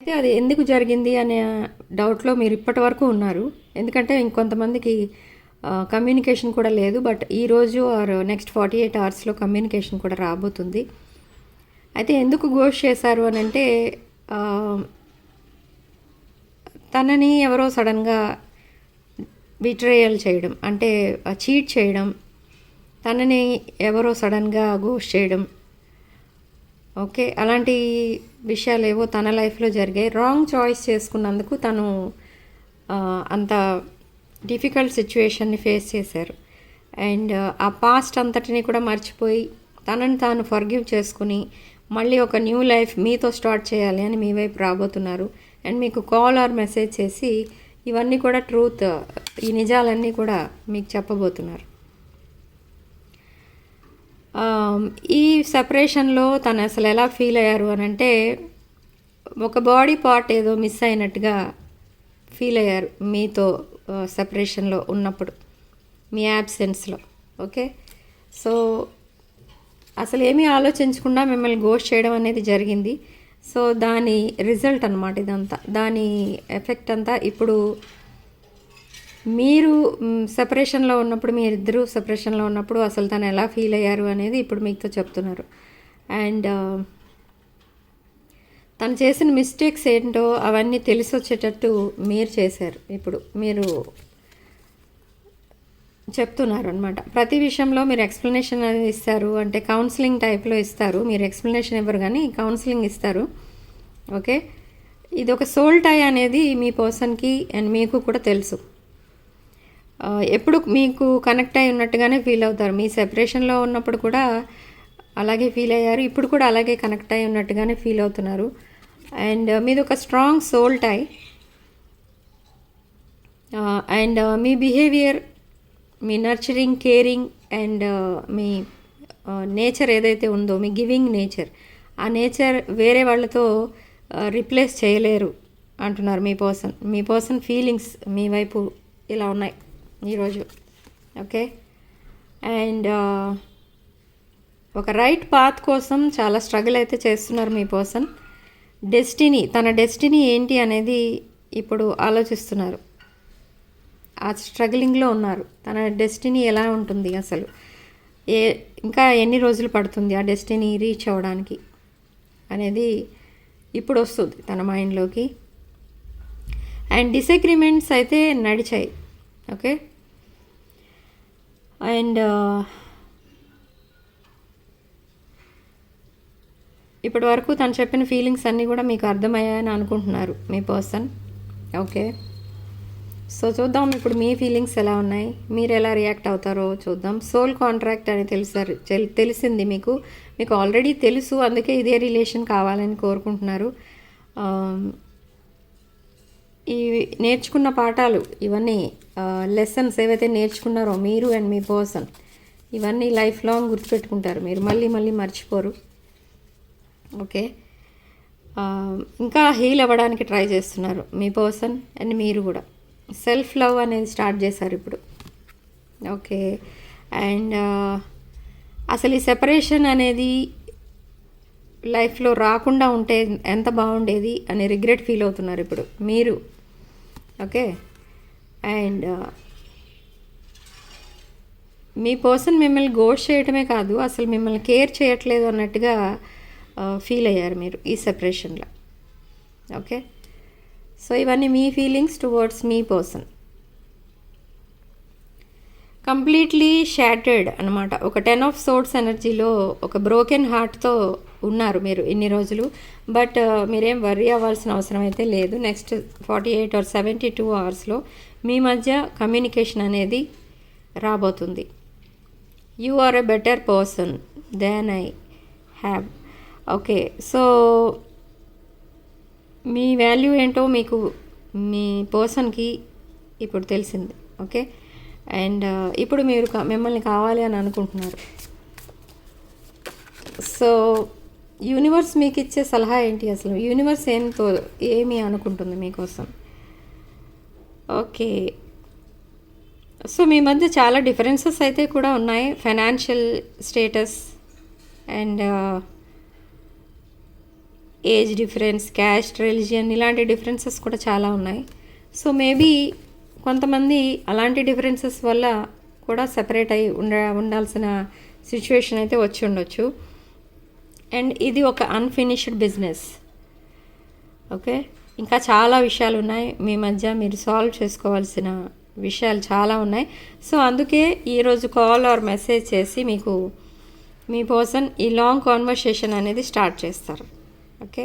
అయితే అది ఎందుకు జరిగింది అనే డౌట్లో మీరు ఇప్పటి వరకు ఉన్నారు. ఎందుకంటే ఇంకొంతమందికి కమ్యూనికేషన్ కూడా లేదు. బట్ ఈరోజు ఆర్ నెక్స్ట్ ఫార్టీ ఎయిట్ అవర్స్లో కమ్యూనికేషన్ కూడా రాబోతుంది. అయితే ఎందుకు ఘోష్ చేశారు అని అంటే తనని ఎవరో సడన్గా బిట్రేయల్ చేయడం అంటే చీట్ చేయడం తనని ఎవరో సడన్గా ఘోష్ చేయడం ఓకే అలాంటి విషయాలు ఏవో తన లైఫ్లో జరిగాయి. రాంగ్ చాయిస్ చేసుకున్నందుకు తను అంత డిఫికల్ట్ సిచ్యువేషన్ని ఫేస్ చేశారు. అండ్ ఆ పాస్ట్ అంతటిని కూడా మర్చిపోయి తనని తాను ఫర్గివ్ చేసుకుని మళ్ళీ ఒక న్యూ లైఫ్ మీతో స్టార్ట్ చేయాలి అని మీ వైపు రాబోతున్నారు. అండ్ మీకు కాల్ ఆర్ మెసేజ్ చేసి ఇవన్నీ కూడా ట్రూత్ ఈ నిజాలన్నీ కూడా మీకు చెప్పబోతున్నారు. Um, ఈ సెపరేషన్లో తను అసలు ఎలా ఫీల్ అయ్యారు అని అంటే ఒక బాడీ పార్ట్ ఏదో మిస్ అయినట్టుగా ఫీల్ అయ్యారు మీతో uh, సెపరేషన్లో ఉన్నప్పుడు మీ యాబ్సెన్స్లో ఓకే సో అసలు ఏమీ ఆలోచించకుండా మిమ్మల్ని గోస్ట్ చేయడం అనేది జరిగింది. సో దాని రిజల్ట్ అనమాట ఇదంతా. దాని ఎఫెక్ట్ అంతా ఇప్పుడు మీరు సెపరేషన్లో ఉన్నప్పుడు మీరిద్దరూ సెపరేషన్లో ఉన్నప్పుడు అసలు తను ఎలా ఫీల్ అయ్యారు అనేది ఇప్పుడు మీతో చెప్తున్నారు. అండ్ uh, తను చేసిన మిస్టేక్స్ ఏంటో అవన్నీ తెలిసి వచ్చేటట్టు మీరు చేశారు. ఇప్పుడు మీరు చెప్తున్నారు అనమాట ప్రతి విషయంలో మీరు ఎక్స్ప్లెనేషన్ అనేది ఇస్తారు. అంటే కౌన్సిలింగ్ టైప్లో ఇస్తారు. మీరు ఎక్స్ప్లెనేషన్ ఇవ్వరు కానీ కౌన్సిలింగ్ ఇస్తారు. ఓకే ఇది ఒక సోల్ టై అనేది మీ పర్సన్కి అండ్ మీకు కూడా తెలుసు. ఎప్పుడు మీకు కనెక్ట్ అయి ఉన్నట్టుగానే ఫీల్ అవుతారు. మీ సెపరేషన్లో ఉన్నప్పుడు కూడా అలాగే ఫీల్ అయ్యారు. ఇప్పుడు కూడా అలాగే కనెక్ట్ అయి ఉన్నట్టుగానే ఫీల్ అవుతున్నారు. అండ్ మీది ఒక స్ట్రాంగ్ సోల్ టై అండ్ మీ బిహేవియర్ మీ నర్చరింగ్ కేరింగ్ అండ్ మీ నేచర్ ఏదైతే ఉందో మీ గివింగ్ నేచర్ ఆ నేచర్ వేరే వాళ్ళతో రిప్లేస్ చేయలేరు అంటున్నారు మీ పర్సన్ మీ పర్సన్ ఫీలింగ్స్ మీ వైపు ఇలా ఉన్నాయి. ఈరోజు ఓకే? అండ్ ఒక రైట్ పాత్ కోసం చాలా స్ట్రగుల్ అయితే చేస్తున్నారు మీ పర్సన్. డెస్టినీ తన డెస్టినీ ఏంటి అనేది ఇప్పుడు ఆలోచిస్తున్నారు. ఆ స్ట్రగ్లింగ్లో ఉన్నారు. తన డెస్టినీ ఎలా ఉంటుంది అసలు? ఏ ఇంకా ఎన్ని రోజులు పడుతుంది ఆ డెస్టినీ రీచ్ అవ్వడానికి అనేది ఇప్పుడు వస్తుంది తన మైండ్లోకి. అండ్ డిసగ్రిమెంట్స్ అయితే నడిచాయి. ఓకే? అండ్ ఇప్పటి వరకు తను చెప్పిన ఫీలింగ్స్ అన్నీ కూడా మీకు అర్థమయ్యాయని అనుకుంటున్నారు మీ పర్సన్. ఓకే. సో చూద్దాం ఇప్పుడు మీ ఫీలింగ్స్ ఎలా ఉన్నాయి? మీరు ఎలా రియాక్ట్ అవుతారో చూద్దాం. సోల్ కాంట్రాక్ట్ అని తెలిసారు తెల్- తెలిసింది మీకు. మీకు ఆల్రెడీ తెలుసు అందుకే ఇదే రిలేషన్ కావాలని కోరుకుంటున్నారు. ఈ నేర్చుకున్న పాఠాలు ఇవన్నీ లెసన్స్ ఏవైతే నేర్చుకున్నారో మీరు అండ్ మీ పర్సన్ ఇవన్నీ లైఫ్ లాంగ్ గుర్తుపెట్టుకుంటారు. మీరు మళ్ళీ మళ్ళీ మర్చిపోరు. ఓకే ఇంకా హీల్ అవ్వడానికి ట్రై చేస్తున్నారు మీ పర్సన్ అండ్ మీరు కూడా. సెల్ఫ్ లవ్ అనేది స్టార్ట్ చేశారు ఇప్పుడు. ఓకే అండ్ అసలు ఈ సెపరేషన్ అనేది లైఫ్లో రాకుండా ఉంటే ఎంత బాగుండేది అని రిగ్రెట్ ఫీల్ అవుతున్నారు ఇప్పుడు. మీరు ఓకే? అండ్ uh, మీ పర్సన్ మిమ్మల్ని గోష్ చేయటమే కాదు అసలు మిమ్మల్ని కేర్ చేయట్లేదు అన్నట్టుగా uh, ఫీల్ అయ్యారు మీరు ఈ సెపరేషన్లో. ఓకే? సో ఇవన్నీ మీ ఫీలింగ్స్ టువర్డ్స్ మీ పర్సన్. కంప్లీట్లీ షాటర్డ్ అనమాట ఒక టెన్ ఆఫ్ సోర్ట్స్ ఎనర్జీలో ఒక బ్రోకెన్ హార్ట్తో ఉన్నారు మీరు ఇన్ని రోజులు. బట్ uh, మీరేం వర్రీ అవ్వాల్సిన అవసరం అయితే లేదు. Next forty eight or seventy two అవర్స్లో మీ మధ్య కమ్యూనికేషన్ అనేది రాబోతుంది. You are a better person then I have okay so me value ఏంటో మీకు మీ పర్సన్కి ఇప్పుడు తెలిసింది. ఓకే అండ్ uh, ఇప్పుడు మీరు మిమ్మల్ని కావాలి అని అనుకుంటున్నారు. సో యూనివర్స్ మీకు ఇచ్చే సలహా ఏంటి అసలు? యూనివర్స్ ఏంతో ఏమి అనుకుంటుంది మీకోసం? ఓకే. సో మీ మధ్య చాలా డిఫరెన్సెస్ అయితే కూడా ఉన్నాయి. Financial status and age difference caste religion ఇలాంటి డిఫరెన్సెస్ కూడా చాలా ఉన్నాయి. సో మేబీ కొంతమంది అలాంటి డిఫరెన్సెస్ వల్ల కూడా సెపరేట్ అయి ఉండ ఉండాల్సిన సిచ్యువేషన్ అయితే వచ్చి ఉండొచ్చు. అండ్ ఇది ఒక అన్ఫినిష్డ్ బిజినెస్ ఓకే ఇంకా చాలా విషయాలు ఉన్నాయి మీ మధ్య మీరు సాల్వ్ చేసుకోవాల్సిన విషయాలు చాలా ఉన్నాయి. సో అందుకే ఈరోజు కాల్ ఆర్ మెసేజ్ చేసి మీకు మీ పర్సన్ ఈ లాంగ్ కాన్వర్సేషన్ అనేది స్టార్ట్ చేస్తారు. ఓకే